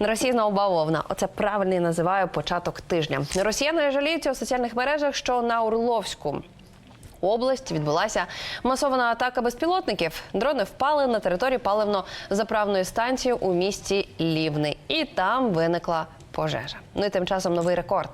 На Росії знову. Оце правильний називаю початок тижня. Росіяни жаліються у соціальних мережах, що на Орловську. Область відбулася масована атака безпілотників. Дрони впали на територію паливно-заправної станції у місті Лівни, і там виникла пожежа. Ну і тим часом новий рекорд.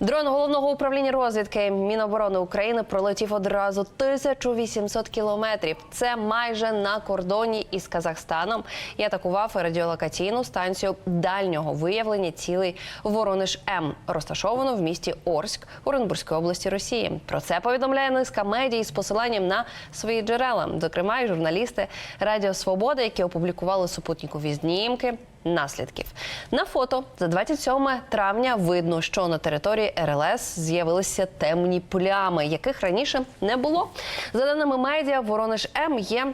Дрон головного управління розвідки Міноборони України пролетів одразу 1800 кілометрів. Це майже на кордоні із Казахстаном і атакував радіолокаційну станцію дальнього виявлення цілей Воронеж М, розташовану в місті Орськ Оренбурзької області Росії. Про це повідомляє низка медій з посиланням на свої джерела, зокрема і журналісти Радіо Свобода, які опублікували супутникові знімки наслідків. На фото за 27 травня видно, що на території РЛС з'явилися темні плями, яких раніше не було. За даними медіа, Воронеж М є.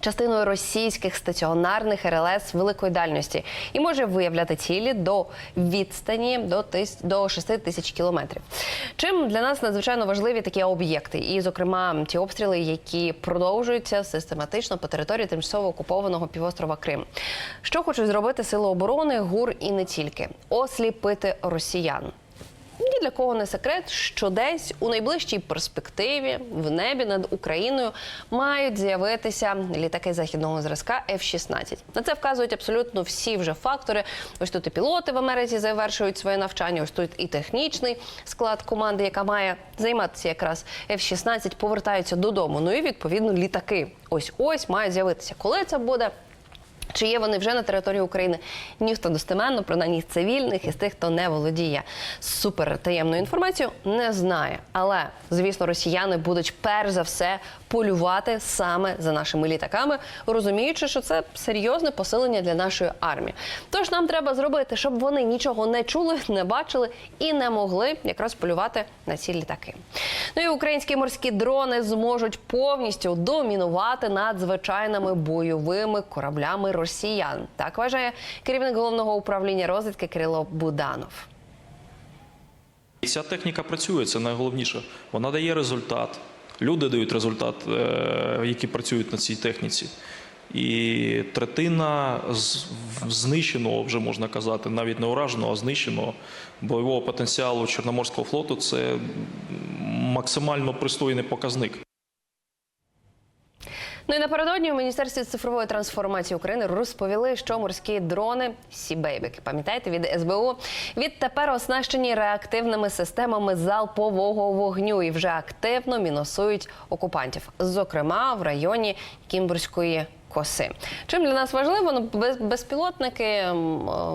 Частиною російських стаціонарних РЛС великої дальності і може виявляти цілі до відстані до тис- до 6 тисяч кілометрів. Чим для нас надзвичайно важливі такі об'єкти, і, зокрема, ті обстріли, які продовжуються систематично по території тимчасово окупованого півострова Крим. Що хочуть зробити сили оборони, ГУР і не тільки осліпити росіян. Ні для кого не секрет, що десь у найближчій перспективі в небі над Україною мають з'явитися літаки західного зразка F-16. На це вказують абсолютно всі вже фактори. Ось тут і пілоти в Америці завершують своє навчання. Ось тут і технічний склад команди, яка має займатися якраз F-16, повертаються додому. Ну і відповідно літаки. Ось ось мають з'явитися. Коли це буде? Чи є вони вже на території України? Ніхто достеменно, принаймні з цивільних і з тих, хто не володіє супертаємною інформацією, не знає. Але звісно, росіяни будуть перш за все полювати саме за нашими літаками, розуміючи, що це серйозне посилення для нашої армії. Тож нам треба зробити, щоб вони нічого не чули, не бачили і не могли якраз полювати на ці літаки. Ну і українські морські дрони зможуть повністю домінувати над звичайними бойовими кораблями росіян. Так вважає керівник головного управління розвідки Кирило Буданов. І ця техніка працює, це найголовніше. Вона дає результат. Люди дають результат, е, які працюють на цій техніці. І третина знищеного, вже можна казати, навіть не ураженого, а знищеного бойового потенціалу Чорноморського флоту це максимально пристойний показник. Ну і напередодні у міністерстві цифрової трансформації України розповіли, що морські дрони Сібейбік, пам'ятаєте, від СБУ відтепер оснащені реактивними системами залпового вогню і вже активно міносують окупантів, зокрема в районі Кімбурської. Коси. Чим для нас важливо, ну без- безпілотники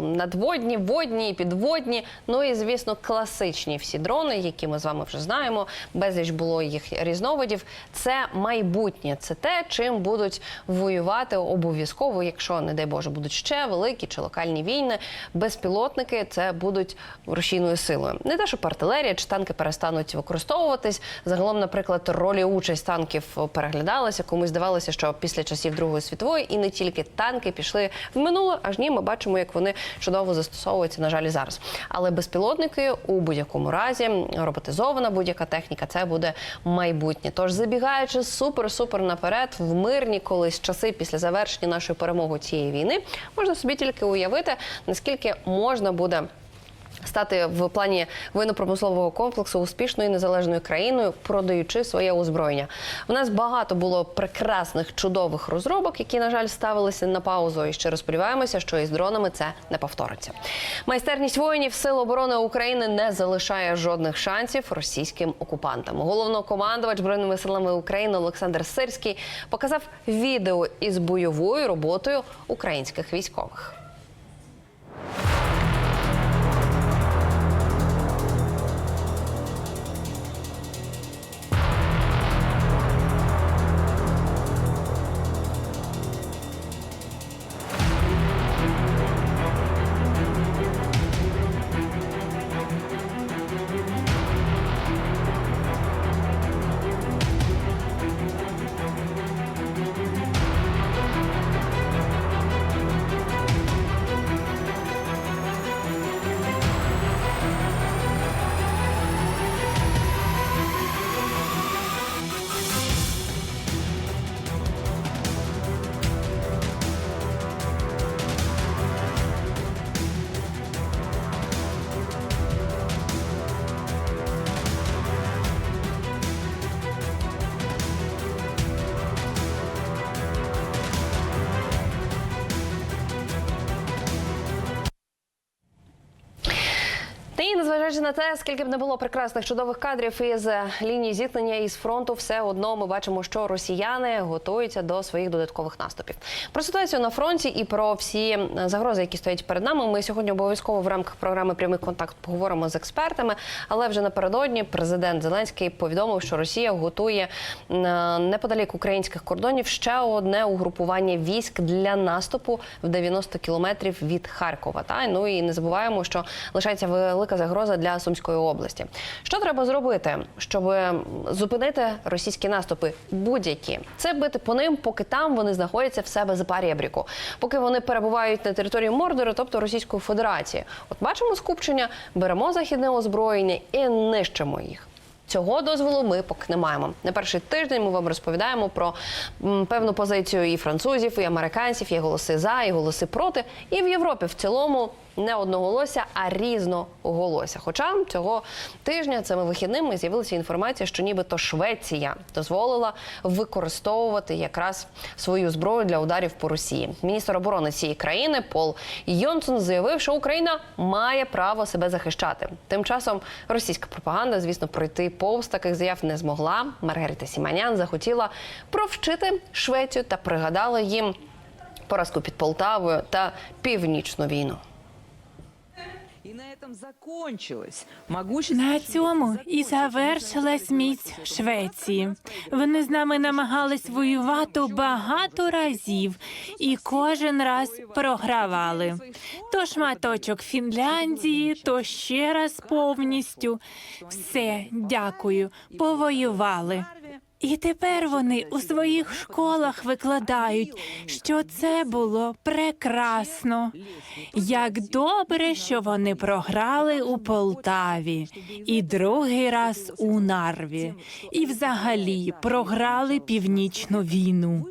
надводні, водні, підводні. Ну і звісно, класичні всі дрони, які ми з вами вже знаємо. Безліч було їх різновидів. Це майбутнє, це те, чим будуть воювати обов'язково, якщо, не дай Боже, будуть ще великі чи локальні війни. Безпілотники це будуть рушійною силою. Не те, щоб артилерія чи танки перестануть використовуватись. Загалом, наприклад, ролі участь танків переглядалася. Комусь здавалося, що після часів Другої світової і не тільки танки пішли в минуле, аж ні, ми бачимо, як вони чудово застосовуються, на жаль, і зараз. Але безпілотники у будь-якому разі, роботизована будь-яка техніка, це буде майбутнє. Тож забігаючи супер-супер наперед, в мирні колись часи після завершення нашої перемоги цієї війни, можна собі тільки уявити, наскільки можна буде. Стати в плані воєнно-промислового комплексу успішною незалежною країною, продаючи своє озброєння. У нас багато було прекрасних чудових розробок, які, на жаль, ставилися на паузу. І ще сподіваємося, що із дронами це не повториться. Майстерність воїнів Сил оборони України не залишає жодних шансів російським окупантам. Головнокомандувач збройними силами України Олександр Сирський показав відео із бойовою роботою українських військових. Незважаючи на те, скільки б не було прекрасних чудових кадрів із е, лінії зіткнення із фронту, все одно ми бачимо, що росіяни готуються до своїх додаткових наступів. Про ситуацію на фронті і про всі загрози, які стоять перед нами. Ми сьогодні обов'язково в рамках програми Прямий контакт поговоримо з експертами. Але вже напередодні президент Зеленський повідомив, що Росія готує е, неподалік українських кордонів ще одне угрупування військ для наступу в 90 кілометрів від Харкова. Та ну і не забуваємо, що лишається велика загроза для Сумської області. Що треба зробити, щоб зупинити російські наступи? Будь-які це бити по ним, поки там вони знаходяться в себе за парєбріку, поки вони перебувають на території Мордору, тобто Російської Федерації. От бачимо скупчення, беремо західне озброєння і нищимо їх. Цього дозволу ми поки не маємо. На перший тиждень ми вам розповідаємо про певну позицію і французів, і американців, є голоси за, і голоси проти. І в Європі в цілому не одноголося, а різноголося. Хоча цього тижня цими вихідними з'явилася інформація, що нібито Швеція дозволила використовувати якраз свою зброю для ударів по Росії. Міністр оборони цієї країни Пол Йонсон заявив, що Україна має право себе захищати. Тим часом російська пропаганда, звісно, пройти повз таких заяв не змогла. Маргарита Сіманян захотіла провчити Швецію та пригадала їм поразку під Полтавою та північну війну. І на цьому і завершилась міць Швеції. Вони з нами намагались воювати багато разів і кожен раз програвали. То шматочок Фінляндії, то ще раз повністю. Все, дякую, повоювали. І тепер вони у своїх школах викладають, що це було прекрасно. Як добре, що вони програли у Полтаві, і другий раз у Нарві, і взагалі програли північну війну.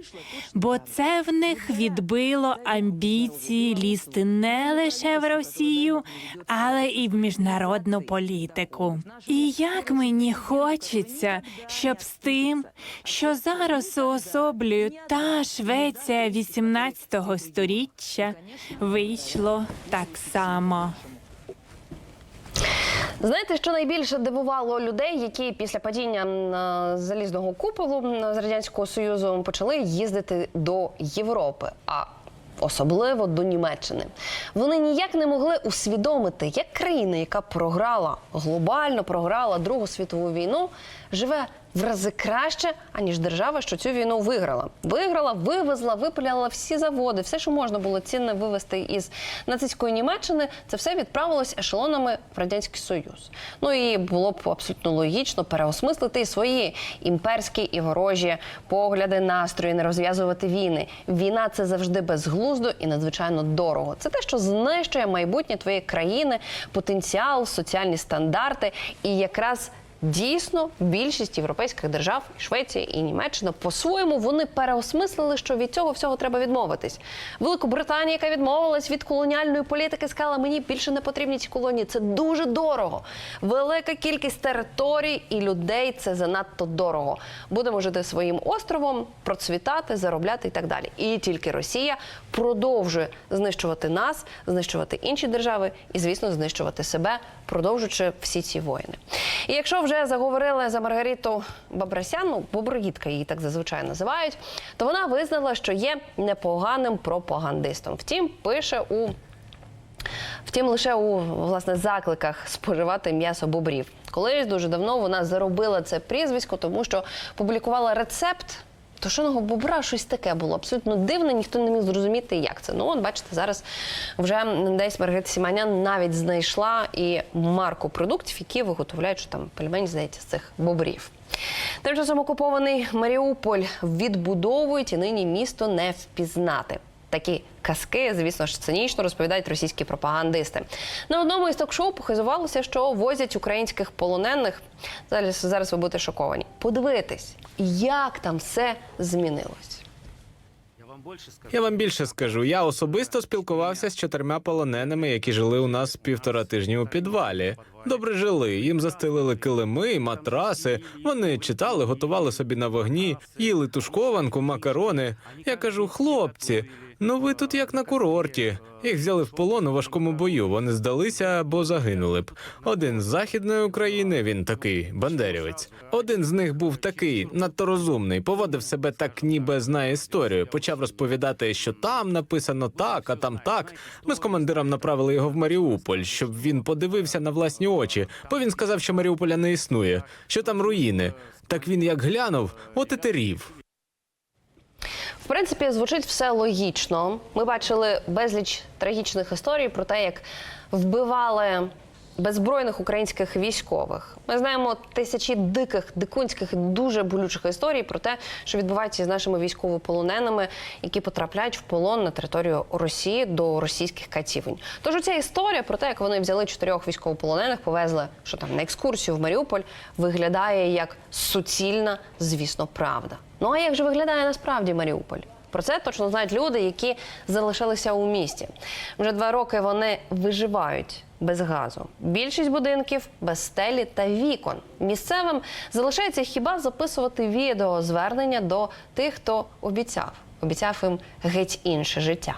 Бо це в них відбило амбіції лізти не лише в Росію, але і в міжнародну політику. І як мені хочеться, щоб з тим, що зараз уособлює та Швеція 18 сторіччя, вийшло так само. Знаєте, що найбільше дивувало людей, які після падіння залізного куполу з радянського союзу почали їздити до Європи. А Особливо до Німеччини. Вони ніяк не могли усвідомити, як країна, яка програла глобально програла Другу світову війну, живе в рази краще, аніж держава, що цю війну виграла. Виграла, вивезла, випиляла всі заводи, все, що можна було цінне вивезти із нацистської Німеччини, це все відправилось ешелонами в радянський союз. Ну і було б абсолютно логічно переосмислити свої імперські і ворожі погляди, настрої, не розв'язувати війни. Війна це завжди безглуздо і надзвичайно дорого. Це те, що знищує майбутнє твоєї країни, потенціал, соціальні стандарти і якраз. Дійсно, більшість європейських держав, і Швеція і Німеччина по-своєму вони переосмислили, що від цього всього треба відмовитись. Великобританія, яка відмовилась від колоніальної політики, сказала, мені більше не потрібні ці колонії. Це дуже дорого. Велика кількість територій і людей це занадто дорого. Будемо жити своїм островом, процвітати, заробляти і так далі. І тільки Росія продовжує знищувати нас, знищувати інші держави і, звісно, знищувати себе, продовжуючи всі ці воїни. І якщо вже заговорили за Маргариту Бабрасян, ну Боброїдка її так зазвичай називають, то вона визнала, що є непоганим пропагандистом. Втім, пише у Втім, лише у власне закликах споживати м'ясо бобрів. Колись дуже давно вона заробила це прізвисько, тому що публікувала рецепт. Тушеного бобра щось таке було абсолютно дивне, ніхто не міг зрозуміти, як це. Ну, от бачите, зараз вже десь Маргарита Сіманян навіть знайшла і марку продуктів, які виготовляють що там пельмені, здається, з цих бобрів. Тим часом окупований Маріуполь відбудовують і нині місто не впізнати. Такі казки, звісно ж, цинічно розповідають російські пропагандисти. На одному із ток-шоу похизувалося, що возять українських полонених. Зараз, зараз ви будете шоковані. Подивитись, як там все змінилось. Я вам більше скажу. Я особисто спілкувався з чотирма полоненими, які жили у нас півтора тижні у підвалі. Добре жили. Їм застелили килими, матраси. Вони читали, готували собі на вогні, їли тушкованку, макарони. Я кажу, хлопці, Ну ви тут як на курорті. Їх взяли в полон у важкому бою. Вони здалися або загинули б. Один з західної України, він такий бандерівець. Один з них був такий надто розумний, поводив себе так, ніби знає історію. Почав розповідати, що там написано так, а там так. Ми з командиром направили його в Маріуполь, щоб він подивився на власні очі. Бо він сказав, що Маріуполя не існує, що там руїни. Так він як глянув, от і терів. В принципі, звучить все логічно. Ми бачили безліч трагічних історій про те, як вбивали беззбройних українських військових. Ми знаємо тисячі диких, дикунських, дуже болючих історій про те, що відбувається з нашими військовополоненими, які потрапляють в полон на територію Росії до російських катівень. Тож ця історія про те, як вони взяли чотирьох військовополонених, повезли що там на екскурсію в Маріуполь, виглядає як суцільна, звісно, правда. Ну а як же виглядає насправді Маріуполь? Про це точно знають люди, які залишилися у місті. Вже два роки вони виживають без газу. Більшість будинків без стелі та вікон. Місцевим залишається хіба записувати відео звернення до тих, хто обіцяв. Обіцяв їм геть інше життя.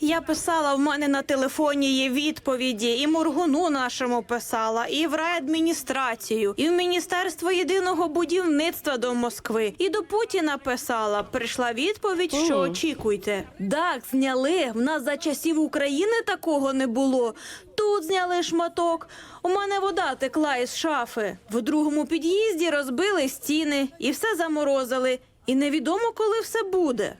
Я писала в мене на телефоні є відповіді, і моргуну нашому писала, і в райадміністрацію, і в міністерство єдиного будівництва до Москви, і до Путіна писала. Прийшла відповідь, що очікуйте. Так, зняли. В нас за часів України такого не було. Тут зняли шматок. У мене вода текла із шафи. В другому під'їзді розбили стіни і все заморозили. І невідомо, коли все буде.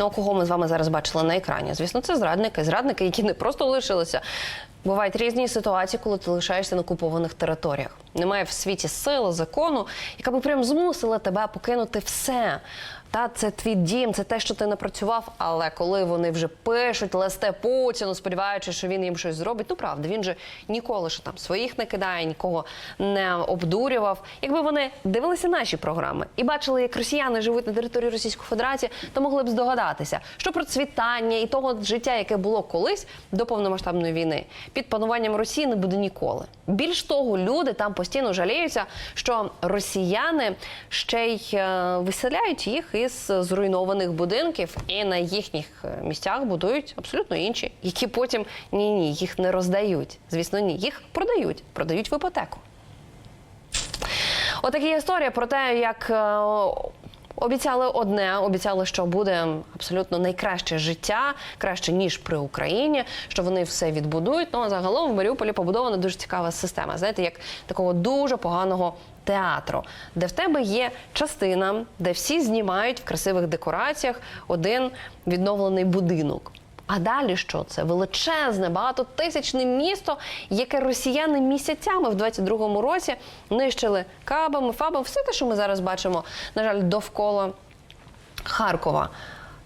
Ну, кого ми з вами зараз бачили на екрані? Звісно, це зрадники. Зрадники, які не просто лишилися. Бувають різні ситуації, коли ти лишаєшся на окупованих територіях. Немає в світі сили, закону, яка би прям змусила тебе покинути все. Та це твій дім, це те, що ти напрацював. Але коли вони вже пишуть листе Путіну, сподіваючись, що він їм щось зробить, ну правда, він же ніколи що там своїх не кидає, нікого не обдурював. Якби вони дивилися наші програми і бачили, як росіяни живуть на території Російської Федерації, то могли б здогадатися, що процвітання і того життя, яке було колись до повномасштабної війни, під пануванням Росії не буде ніколи. Більш того, люди там постійно жаліються, що росіяни ще й е, виселяють їх із зруйнованих будинків, і на їхніх е, місцях будують абсолютно інші, які потім ні, ні, їх не роздають. Звісно, ні, їх продають, продають в іпотеку. Отакі історія про те, як е, обіцяли одне, обіцяли, що буде абсолютно найкраще життя, краще ніж при Україні, що вони все відбудують. Ну а загалом в Маріуполі побудована дуже цікава система. Знаєте, як такого дуже поганого. Театру, де в тебе є частина, де всі знімають в красивих декораціях один відновлений будинок. А далі що це? Величезне, багатотисячне місто, яке росіяни місяцями в 22-му році нищили кабами, фабами, все те, що ми зараз бачимо, на жаль, довкола Харкова.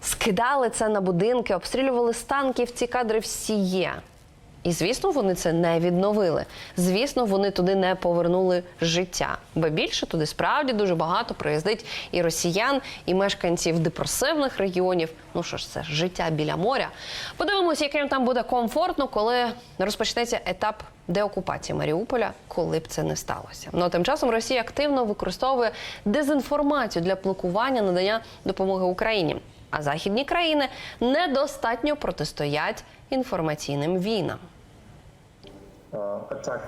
Скидали це на будинки, обстрілювали з танків. Ці кадри всі є. І звісно, вони це не відновили. Звісно, вони туди не повернули життя. Бо більше туди справді дуже багато приїздить і росіян, і мешканців депресивних регіонів. Ну що ж, це життя біля моря. Подивимося, яким там буде комфортно, коли розпочнеться етап деокупації Маріуполя, коли б це не сталося. Ну а тим часом Росія активно використовує дезінформацію для блокування надання допомоги Україні. А західні країни недостатньо протистоять інформаційним війнам.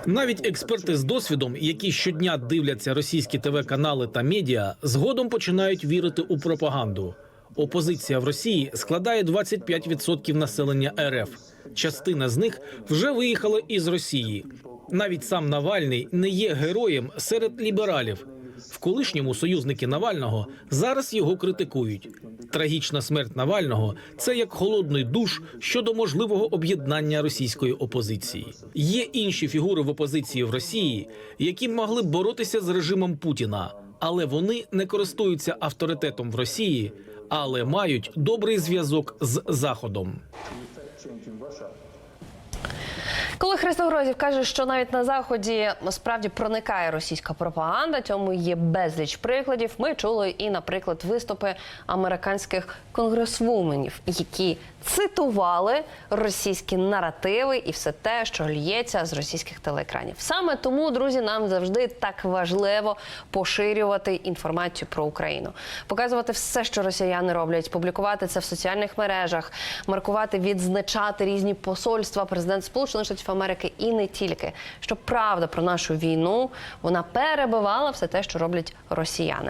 Навіть експерти з досвідом, які щодня дивляться російські ТВ-канали та медіа, згодом починають вірити у пропаганду. Опозиція в Росії складає 25% населення РФ. Частина з них вже виїхала із Росії. Навіть сам Навальний не є героєм серед лібералів. В колишньому союзники Навального зараз його критикують. Трагічна смерть Навального це як холодний душ щодо можливого об'єднання російської опозиції. Є інші фігури в опозиції в Росії, які могли б боротися з режимом Путіна, але вони не користуються авторитетом в Росії, але мають добрий зв'язок з Заходом. Коли Христо Грозів каже, що навіть на заході справді проникає російська пропаганда, цьому є безліч прикладів. Ми чули і, наприклад, виступи американських конгресвуменів, які цитували російські наративи і все те, що лється з російських телеекранів. Саме тому, друзі, нам завжди так важливо поширювати інформацію про Україну, показувати все, що росіяни роблять, публікувати це в соціальних мережах, маркувати, відзначати різні посольства, президент Сполучених Штатів Америки і не тільки, щоб правда про нашу війну вона перебивала все те, що роблять росіяни.